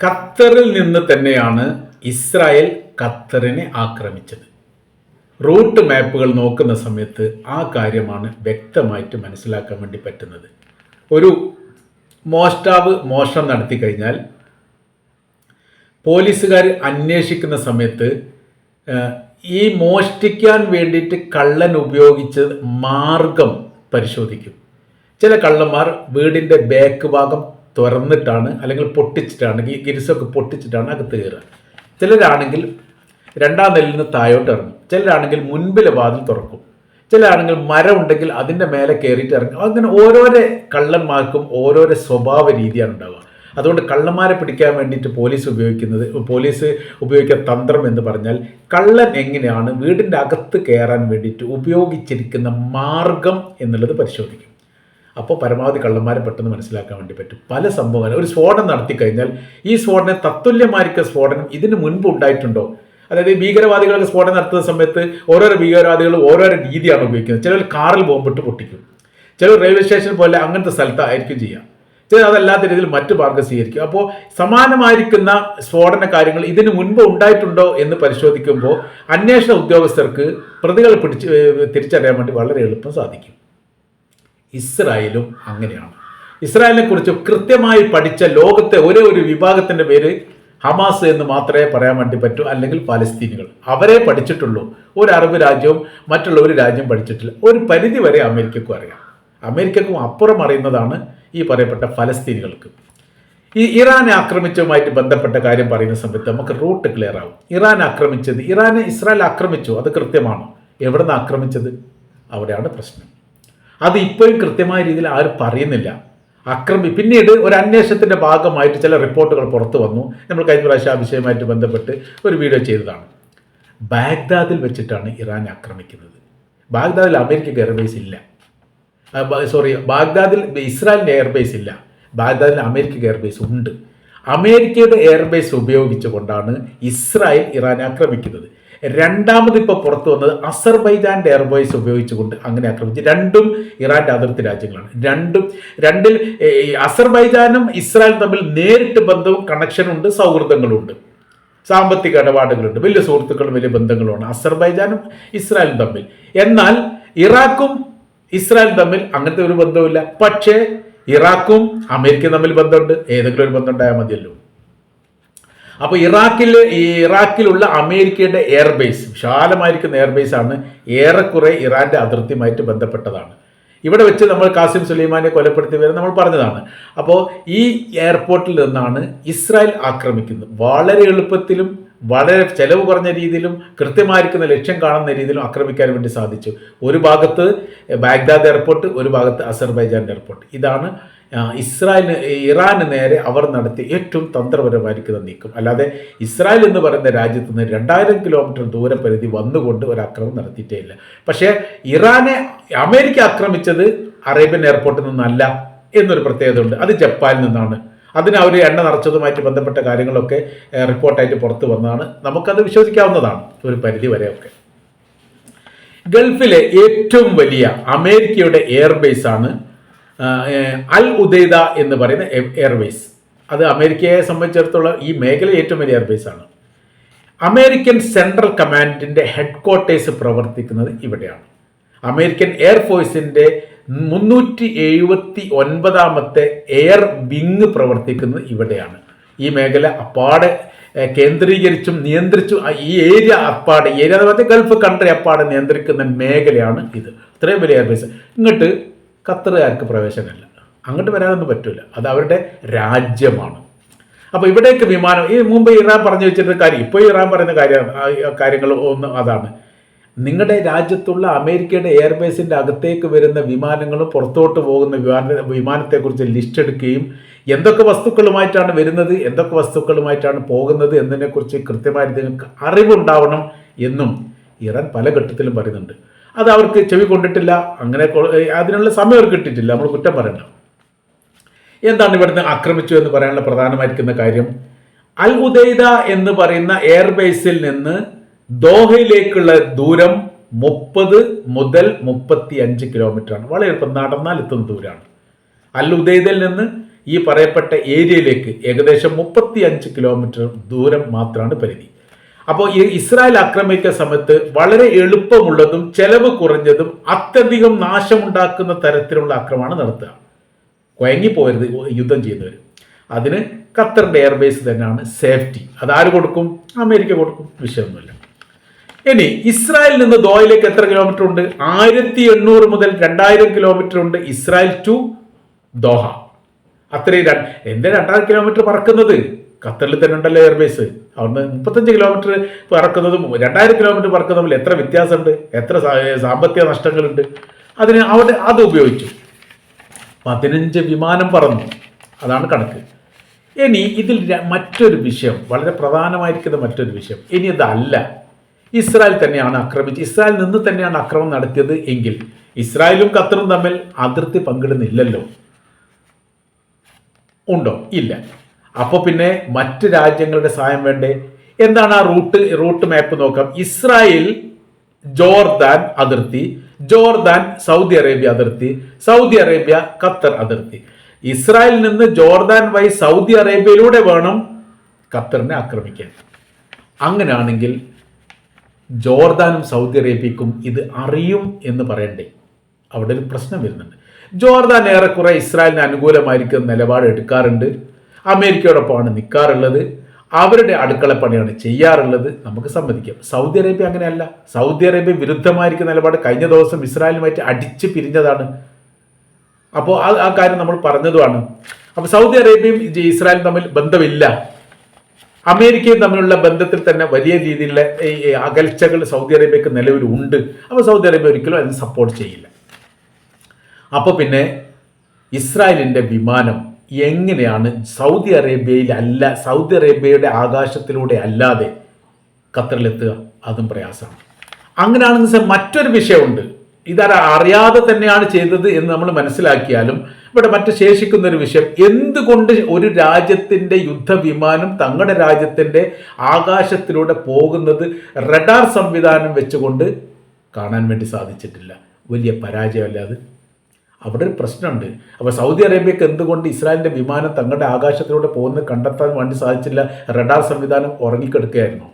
ഖത്തറിൽ നിന്ന് തന്നെയാണ് ഇസ്രായേൽ ഖത്തറിനെ ആക്രമിച്ചത്. റൂട്ട് മാപ്പുകൾ നോക്കുന്ന സമയത്ത് ആ കാര്യമാണ് വ്യക്തമായിട്ട് മനസ്സിലാക്കാൻ വേണ്ടി പറ്റുന്നത്. ഒരു മോഷ്ടാവ് മോഷണം നടത്തി കഴിഞ്ഞാൽ പോലീസുകാർ അന്വേഷിക്കുന്ന സമയത്ത് ഈ മോഷ്ടിക്കാൻ വേണ്ടിയിട്ട് കള്ളൻ ഉപയോഗിച്ച മാർഗം പരിശോധിക്കും. ചില കള്ളന്മാർ വീടിന്റെ ബാക്ക് ഭാഗം തുറന്നിട്ടാണ് അല്ലെങ്കിൽ പൊട്ടിച്ചിട്ടാണ് ഈ ഗിരിസൊക്കെ പൊട്ടിച്ചിട്ടാണ് അകത്ത് കയറുക. ചിലരാണെങ്കിൽ രണ്ടാം നിലയിൽ നിന്ന് താഴോട്ട് ഇറങ്ങും. ചിലരാണെങ്കിൽ മുൻപിലെ വാതിൽ തുറക്കും. ചിലരാണെങ്കിൽ മരം ഉണ്ടെങ്കിൽ അതിന്റെ മേലെ കയറിയിട്ട് ഇറങ്ങും. അങ്ങനെ ഓരോരോ കള്ളന്മാർക്കും ഓരോരോ സ്വഭാവ രീതിയാണ് ഉണ്ടാവുക. അതുകൊണ്ട് കള്ളന്മാരെ പിടിക്കാൻ വേണ്ടിയിട്ട് പോലീസ് ഉപയോഗിക്കുന്നത് പോലീസ് ഉപയോഗിക്കുന്ന തന്ത്രം എന്ന് പറഞ്ഞാൽ കള്ളൻ എങ്ങനെയാണ് വീടിന്റെ അകത്ത് കയറാൻ വേണ്ടിയിട്ട് ഉപയോഗിച്ചിരിക്കുന്ന മാർഗം എന്നുള്ളത് പരിശോധിക്കും. അപ്പോൾ പരമാവധി കള്ളന്മാരെ പെട്ടെന്ന് മനസ്സിലാക്കാൻ വേണ്ടി പറ്റും. പല സംഭവങ്ങൾ. ഒരു സ്ഫോടനം നടത്തി കഴിഞ്ഞാൽ ഈ സ്ഫോടനം തത്തുല്യമായിരിക്കുന്ന സ്ഫോടനം ഇതിന് മുൻപ് ഉണ്ടായിട്ടുണ്ടോ? അതായത് ഭീകരവാദികളൊക്കെ സ്ഫോടനം നടത്തുന്ന സമയത്ത് ഓരോരോ ഭീകരവാദികൾ ഓരോരോ രീതിയാണ് ഉപയോഗിക്കുന്നത്. ചിലർ കാറിൽ ബോംബിട്ട് പൊട്ടിക്കും. ചിലർ റെയിൽവേ സ്റ്റേഷൻ പോലെ അങ്ങനത്തെ സ്ഥലത്തായിരിക്കും ചെയ്യുക. ചിലർ അതല്ലാത്ത രീതിയിൽ മറ്റു മാർഗം സ്വീകരിക്കും. അപ്പോൾ സമാനമായിരിക്കുന്ന സ്ഫോടന കാര്യങ്ങൾ ഇതിനു മുൻപ് ഉണ്ടായിട്ടുണ്ടോ എന്ന് പരിശോധിക്കുമ്പോൾ അന്വേഷണ ഉദ്യോഗസ്ഥർക്ക് പ്രതികളെ പിടിച്ച് തിരിച്ചറിയാൻ വേണ്ടി വളരെ എളുപ്പം സാധിക്കും. ഇസ്രായേലും അങ്ങനെയാണ്. ഇസ്രായേലിനെ കുറിച്ച് കൃത്യമായി പഠിച്ച ലോകത്തെ ഒരേ ഒരു വിഭാഗത്തിന്റെ പേര് ഹമാസ് എന്ന് മാത്രമേ പറയാൻ വേണ്ടി പറ്റൂ അല്ലെങ്കിൽ പാലസ്തീനികൾ അവരെ പഠിച്ചിട്ടുള്ളൂ. ഒരു അറബ് രാജ്യവും മറ്റുള്ള ഒരു രാജ്യം പഠിച്ചിട്ടില്ല. ഒരു പരിധി വരെ അമേരിക്കക്കും അറിയാം. അമേരിക്കക്കും അപ്പുറം അറിയുന്നതാണ് ഈ പറയപ്പെട്ട ഫലസ്തീനികൾക്ക്. ഈ ഇറാനെ ആക്രമിച്ചതുമായിട്ട് ബന്ധപ്പെട്ട കാര്യം പറയുന്ന സമയത്ത് നമുക്ക് റൂട്ട് ക്ലിയർ ആവും. ഇറാൻ ആക്രമിച്ചത് ഇറാനെ ഇസ്രായേൽ ആക്രമിച്ചു. അത് കൃത്യമാണ്? നിന്ന് ആക്രമിച്ചത്? അവിടെയാണ് പ്രശ്നം. അത് ഇപ്പോഴും കൃത്യമായ രീതിയിൽ ആരും പറയുന്നില്ല. അക്രമി പിന്നീട് ഒരു അന്വേഷണത്തിന്റെ ഭാഗമായിട്ട് ചില റിപ്പോർട്ടുകൾ പുറത്തു വന്നു. നമ്മൾ കഴിഞ്ഞ പ്രാവശ്യം ആ വിഷയമായിട്ട് ബന്ധപ്പെട്ട് ഒരു വീഡിയോ ചെയ്തതാണ്. ബാഗ്ദാദിൽ വെച്ചിട്ടാണ് ഇറാൻ ആക്രമിക്കുന്നത്. ബാഗ്ദാദിൽ അമേരിക്കയ്ക്ക് എയർബേസ് ഇല്ല. സോറി ബാഗ്ദാദിൽ ഇസ്രായേലിന്റെ എയർബേസ് ഇല്ല. ബാഗ്ദാദിൽ അമേരിക്കയ്ക്ക് എയർബേസ് ഉണ്ട്. അമേരിക്കയുടെ എയർബേസ് ഉപയോഗിച്ചുകൊണ്ടാണ് ഇസ്രായേൽ ഇറാൻ ആക്രമിക്കുന്നത്. രണ്ടാമത് ഇപ്പോൾ പുറത്തു വന്നത് അസർബൈജാന്റെ എയർവേസ് ഉപയോഗിച്ചുകൊണ്ട് അങ്ങനെ ആക്രമിച്ചു രണ്ടും ഇറാന്റെ അതിർത്തി രാജ്യങ്ങളാണ്. രണ്ടും രണ്ടിൽ അസർബൈജാനും ഇസ്രായേലും തമ്മിൽ നേരിട്ട് ബന്ധവും കണക്ഷനുണ്ട് സൗഹൃദങ്ങളുണ്ട്. സാമ്പത്തിക ഇടപാടുകളുണ്ട്. വലിയ സുഹൃത്തുക്കളും വലിയ ബന്ധങ്ങളുമാണ് അസർബൈജാനും ഇസ്രായേലും തമ്മിൽ. എന്നാൽ ഇറാഖും ഇസ്രായേലും തമ്മിൽ അങ്ങനത്തെ ഒരു ബന്ധവുമില്ല. പക്ഷേ ഇറാഖും അമേരിക്കയും തമ്മിൽ ബന്ധമുണ്ട്. ഏതെങ്കിലും ഒരു ബന്ധം ഉണ്ടായാൽ മതിയല്ലോ. അപ്പോൾ ഇറാഖിൽ ഈ ഇറാഖിലുള്ള അമേരിക്കയുടെ എയർബേസ് വിശാലമായിരിക്കുന്ന ആണ് ഏറെക്കുറെ ഇറാന്റെ അതിർത്തിയുമായിട്ട് ബന്ധപ്പെട്ടതാണ്. ഇവിടെ വെച്ച് നമ്മൾ കാസിം സുലൈമാനെ കൊലപ്പെടുത്തി വരെ നമ്മൾ പറഞ്ഞതാണ്. അപ്പോൾ ഈ എയർപോർട്ടിൽ നിന്നാണ് ഇസ്രായേൽ ആക്രമിക്കുന്നത്. വളരെ എളുപ്പത്തിലും വളരെ ചെലവ് കുറഞ്ഞ രീതിയിലും കൃത്യമായിരിക്കുന്ന ലക്ഷ്യം കാണുന്ന രീതിയിലും ആക്രമിക്കാൻ വേണ്ടി സാധിച്ചു. ഒരു ഭാഗത്ത് ബാഗ്ദാദ് എയർപോർട്ട് ഒരു ഭാഗത്ത് അസർബൈജാൻ എയർപോർട്ട് ഇതാണ് ഇസ്രായേലിന് ഇറാന് നേരെ അവർ നടത്തിയ ഏറ്റവും തന്ത്രപരമായിരിക്കുന്ന നീക്കം. അല്ലാതെ ഇസ്രായേൽ എന്ന് പറയുന്ന രാജ്യത്ത് നിന്ന് രണ്ടായിരം കിലോമീറ്റർ ദൂരപരിധി വന്നുകൊണ്ട് ഒരു ആക്രമണം നടത്തിയിട്ടേ ഇല്ല. പക്ഷേ ഇറാനെ അമേരിക്ക ആക്രമിച്ചത് അറേബ്യൻ എയർപോർട്ടിൽ നിന്നല്ല എന്നൊരു പ്രത്യേകത ഉണ്ട് അത് ജപ്പാനിൽ നിന്നാണ്. അതിന് അവർ എണ്ണ നിറച്ചതുമായിട്ട് ബന്ധപ്പെട്ട കാര്യങ്ങളൊക്കെ റിപ്പോർട്ടായിട്ട് പുറത്തു വന്നതാണ്. നമുക്കത് വിശ്വസിക്കാവുന്നതാണ് ഒരു പരിധി വരെയൊക്കെ. ഗൾഫിലെ ഏറ്റവും വലിയ അമേരിക്കയുടെ എയർബേസ് ആണ് അൽ ഉദൈദ എന്ന് പറയുന്ന എയർവേസ് അത് അമേരിക്കയെ സംബന്ധിച്ചിടത്തോളം ഈ മേഖല ഏറ്റവും വലിയ എയർവേസ് ആണ്. അമേരിക്കൻ സെൻട്രൽ കമാൻഡിന്റെ ഹെഡ് ക്വാർട്ടേഴ്സ് പ്രവർത്തിക്കുന്നത് ഇവിടെയാണ്. അമേരിക്കൻ എയർഫോഴ്സിന്റെ മുന്നൂറ്റി എഴുപത്തി ഒൻപതാമത്തെ എയർ വിങ് പ്രവർത്തിക്കുന്നത് ഇവിടെയാണ്. ഈ മേഖല അപ്പാടെ കേന്ദ്രീകരിച്ചും നിയന്ത്രിച്ചും ഈ ഏരിയ അപ്പാടെ ഏരിയ എന്ന് പറഞ്ഞാൽ ഗൾഫ് കൺട്രി അപ്പാടെ നിയന്ത്രിക്കുന്ന മേഖലയാണ് ഇത്. ഇത്രയും വലിയ എയർവേസ് ഇങ്ങോട്ട് ഖത്തറുകാർക്ക് പ്രവേശനമില്ല. അങ്ങോട്ട് വരാനൊന്നും പറ്റില്ല അത് അവരുടെ രാജ്യമാണ്. അപ്പോൾ ഇവിടേക്ക് വിമാനം ഈ മുമ്പ് ഇറാൻ പറഞ്ഞു വെച്ചിട്ട് കാര്യം ഇപ്പോൾ ഇറാൻ പറയുന്ന കാര്യമാണ് കാര്യങ്ങൾ ഒന്ന് അതാണ്. നിങ്ങളുടെ രാജ്യത്തുള്ള അമേരിക്കയുടെ എയർബേസിന്റെ അകത്തേക്ക് വരുന്ന വിമാനങ്ങളും പുറത്തോട്ട് പോകുന്ന വിമാന വിമാനത്തെക്കുറിച്ച് ലിസ്റ്റ് എടുക്കുകയും എന്തൊക്കെ വസ്തുക്കളുമായിട്ടാണ് വരുന്നത് എന്തൊക്കെ വസ്തുക്കളുമായിട്ടാണ് പോകുന്നത് എന്നതിനെക്കുറിച്ച് കൃത്യമായിട്ട് നിങ്ങൾക്ക് അറിവുണ്ടാവണം എന്നും ഇറാൻ പല ഘട്ടത്തിലും പറയുന്നുണ്ട്. അത് അവർക്ക് ചെവി കൊണ്ടിട്ടില്ല അങ്ങനെ അതിനുള്ള സമയം അവർക്ക് കിട്ടിയിട്ടില്ല. നമ്മൾ കുറ്റം പറയണ്ട. എന്താണ് ഇവിടുന്ന് ആക്രമിച്ചു എന്ന് പറയാനുള്ള പ്രധാനമായിരിക്കുന്ന കാര്യം? അൽ ഉദൈദ എന്ന് പറയുന്ന എയർബേസിൽ നിന്ന് ദോഹയിലേക്കുള്ള ദൂരം മുപ്പത് മുതൽ മുപ്പത്തി അഞ്ച് കിലോമീറ്റർ ആണ് വളരെ എളുപ്പം. നടന്നാൽ എത്തുന്ന ദൂരമാണ്. അൽ ഉദൈദയിൽ നിന്ന് ഈ പറയപ്പെട്ട ഏരിയയിലേക്ക് ഏകദേശം മുപ്പത്തി അഞ്ച് കിലോമീറ്റർ ദൂരം മാത്രമാണ് പരിധി. അപ്പോൾ ഈ ഇസ്രായേൽ ആക്രമിക്കുന്ന സമയത്ത് വളരെ എളുപ്പമുള്ളതും ചെലവ് കുറഞ്ഞതും അത്യധികം നാശമുണ്ടാക്കുന്ന തരത്തിലുള്ള ആക്രമണമാണ് നടത്തുക. കുഴങ്ങിപ്പോയരുത് യുദ്ധം ചെയ്യുന്നവർ അതിന് ഖത്തറിന്റെ എയർബേസ് തന്നെയാണ് സേഫ്റ്റി. അതാര് കൊടുക്കും? അമേരിക്ക കൊടുക്കും. വിഷയമൊന്നുമില്ല. ഇനി ഇസ്രായേലിൽ നിന്ന് ദോയിലേക്ക് എത്ര കിലോമീറ്റർ ഉണ്ട്? ആയിരത്തി എണ്ണൂറ് മുതൽ രണ്ടായിരം കിലോമീറ്റർ ഉണ്ട് ഇസ്രായേൽ ടു ദോഹ. അത്രയും രണ്ട് എന്താ രണ്ടായിരം കിലോമീറ്റർ പറക്കുന്നത്? ഖത്തറിൽ തന്നെ ഉണ്ടല്ലോ എയർബേസ് അവിടുന്ന് മുപ്പത്തഞ്ച് കിലോമീറ്റർ പറക്കുന്നതും രണ്ടായിരം കിലോമീറ്റർ പറക്കുന്നതും എത്ര വ്യത്യാസമുണ്ട്? എത്ര സാമ്പത്തിക നഷ്ടങ്ങളുണ്ട്? അതിന് അവിടെ അത് ഉപയോഗിച്ചു. പതിനഞ്ച് വിമാനം പറന്നു. അതാണ് കണക്ക്. ഇനി ഇതിൽ മറ്റൊരു വിഷയം വളരെ പ്രധാനമായിരിക്കുന്ന മറ്റൊരു വിഷയം. ഇനി ഇതല്ല. ഇസ്രായേൽ തന്നെയാണ് ആക്രമിച്ച് ഇസ്രായേൽ നിന്ന് തന്നെയാണ് ആക്രമണം നടത്തിയത് എങ്കിൽ ഇസ്രായേലും ഖത്തറും തമ്മിൽ അതിർത്തി പങ്കിടുന്നില്ലല്ലോ. ഉണ്ടോ? ഇല്ല. അപ്പോൾ പിന്നെ മറ്റ് രാജ്യങ്ങളുടെ സഹായം വേണ്ടേ? എന്താണ് ആ റൂട്ട് റൂട്ട് മാപ്പ് നോക്കാം. ഇസ്രായേൽ ജോർദാൻ അതിർത്തി ജോർദാൻ സൗദി അറേബ്യ അതിർത്തി സൗദി അറേബ്യ ഖത്തർ അതിർത്തി. ഇസ്രായേലിൽ നിന്ന് ജോർദാൻ വഴി സൗദി അറേബ്യയിലൂടെ വേണം ഖത്തറിനെ ആക്രമിക്കാൻ. അങ്ങനെയാണെങ്കിൽ ജോർദാനും സൗദി അറേബ്യക്കും ഇത് അറിയും എന്ന് പറയണ്ടേ? അവിടെ ഒരു പ്രശ്നം വരുന്നുണ്ട്. ജോർദാൻ ഏറെക്കുറെ ഇസ്രായേലിന് അനുകൂലമായിരിക്കുന്ന നിലപാട് എടുക്കാറുണ്ട്. അമേരിക്കയോടൊപ്പമാണ് നിൽക്കാറുള്ളത് അവരുടെ അടുക്കള പണിയാണ് ചെയ്യാറുള്ളത്. നമുക്ക് സമ്മതിക്കാം. സൗദി അറേബ്യ അങ്ങനെയല്ല. സൗദി അറേബ്യ വിരുദ്ധമായിരിക്കുന്ന നിലപാട് കഴിഞ്ഞ ദിവസം ഇസ്രായേലുമായിട്ട് അടിച്ച് പിരിഞ്ഞതാണ്. അപ്പോൾ ആ ആ കാര്യം നമ്മൾ പറഞ്ഞതുമാണ്. അപ്പോൾ സൗദി അറേബ്യയും ഇസ്രായേലും തമ്മിൽ ബന്ധമില്ല. അമേരിക്കയും തമ്മിലുള്ള ബന്ധത്തിൽ തന്നെ വലിയ രീതിയിലുള്ള ഈ അകൽച്ചകൾ സൗദി അറേബ്യക്ക് നിലവിലുണ്ട്. അപ്പോൾ സൗദി അറേബ്യ ഒരിക്കലും അതിന് സപ്പോർട്ട് ചെയ്യില്ല. അപ്പോൾ പിന്നെ ഇസ്രായേലിന്റെ വിമാനം എങ്ങനെയാണ് സൗദി അറേബ്യയിൽ അല്ല സൗദി അറേബ്യയുടെ ആകാശത്തിലൂടെ അല്ലാതെ ഖത്തറിലെത്തുക? അതും പ്രയാസമാണ്. അങ്ങനെയാണെങ്കിൽ സർ മറ്റൊരു വിഷയമുണ്ട്. ഇതാര അറിയാതെ തന്നെയാണ് ചെയ്തത് എന്ന് നമ്മൾ മനസ്സിലാക്കിയാലും ഇവിടെ മറ്റു ശേഷിക്കുന്ന ഒരു വിഷയം എന്തുകൊണ്ട് ഒരു രാജ്യത്തിന്റെ യുദ്ധവിമാനം തങ്ങളുടെ രാജ്യത്തിന്റെ ആകാശത്തിലൂടെ പോകുന്നത് റഡാർ സംവിധാനം വെച്ചുകൊണ്ട് കാണാൻ വേണ്ടി സാധിച്ചിട്ടില്ല? വലിയ പരാജയമല്ല അത്? അവിടെ ഒരു പ്രശ്നമുണ്ട്. അപ്പോൾ സൗദി അറേബ്യക്ക് എന്തുകൊണ്ട് ഇസ്രായേലിന്റെ വിമാനം തങ്ങളുടെ ആകാശത്തിലൂടെ പോകുന്നത് കണ്ടെത്താൻ വേണ്ടി സാധിച്ചില്ല? റഡാർ സംവിധാനം ഉറങ്ങിക്കെടുക്കുകയായിരുന്നു.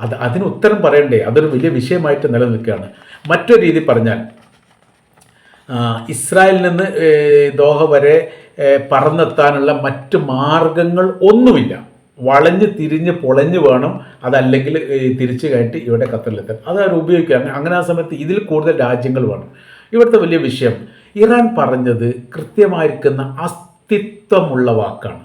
അത് അതിന് ഉത്തരം പറയണ്ടേ? അതൊരു വലിയ വിഷയമായിട്ട് നിലനിൽക്കുകയാണ്. മറ്റൊരു രീതി പറഞ്ഞാൽ ഇസ്രായേലിൽ നിന്ന് ദോഹ വരെ പറന്നെത്താനുള്ള മറ്റ് മാർഗങ്ങൾ ഒന്നുമില്ല. വളഞ്ഞ് തിരിഞ്ഞ് പൊളഞ്ഞ് വേണം അതല്ലെങ്കിൽ തിരിച്ചു കയറ്റി ഇവിടെ ഖത്തറിലെത്താൻ. അത് അവർ ഉപയോഗിക്കുക അങ്ങ- അങ്ങനെ ആ സമയത്ത് ഇതിൽ കൂടുതൽ രാജ്യങ്ങൾ വേണം. ഇവിടുത്തെ വലിയ വിഷയം ഇറാൻ പറഞ്ഞത് കൃത്യമായിരിക്കുന്ന അസ്തിത്വമുള്ള വാക്കാണ്.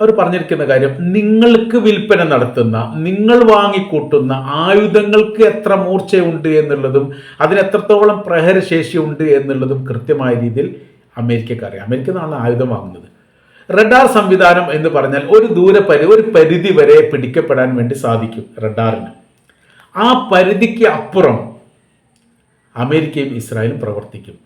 അവർ പറഞ്ഞിരിക്കുന്ന കാര്യം നിങ്ങൾക്ക് വിൽപ്പന നടത്തുന്ന നിങ്ങൾ വാങ്ങിക്കൂട്ടുന്ന ആയുധങ്ങൾക്ക് എത്ര മൂർച്ചയുണ്ട് എന്നുള്ളതും അതിന് എത്രത്തോളം പ്രഹരശേഷിയുണ്ട് എന്നുള്ളതും കൃത്യമായ രീതിയിൽ അമേരിക്കക്കാരെ അമേരിക്ക നിന്നാണ് ആയുധം വാങ്ങുന്നത്. റഡാർ സംവിധാനം എന്ന് പറഞ്ഞാൽ ഒരു ദൂരപരി ഒരു പരിധി വരെ പിടിക്കപ്പെടാൻ വേണ്ടി സാധിക്കും റഡാറിന്. ആ പരിധിക്ക് അപ്പുറം അമേരിക്കയും ഇസ്രായേലും പ്രവർത്തിക്കും.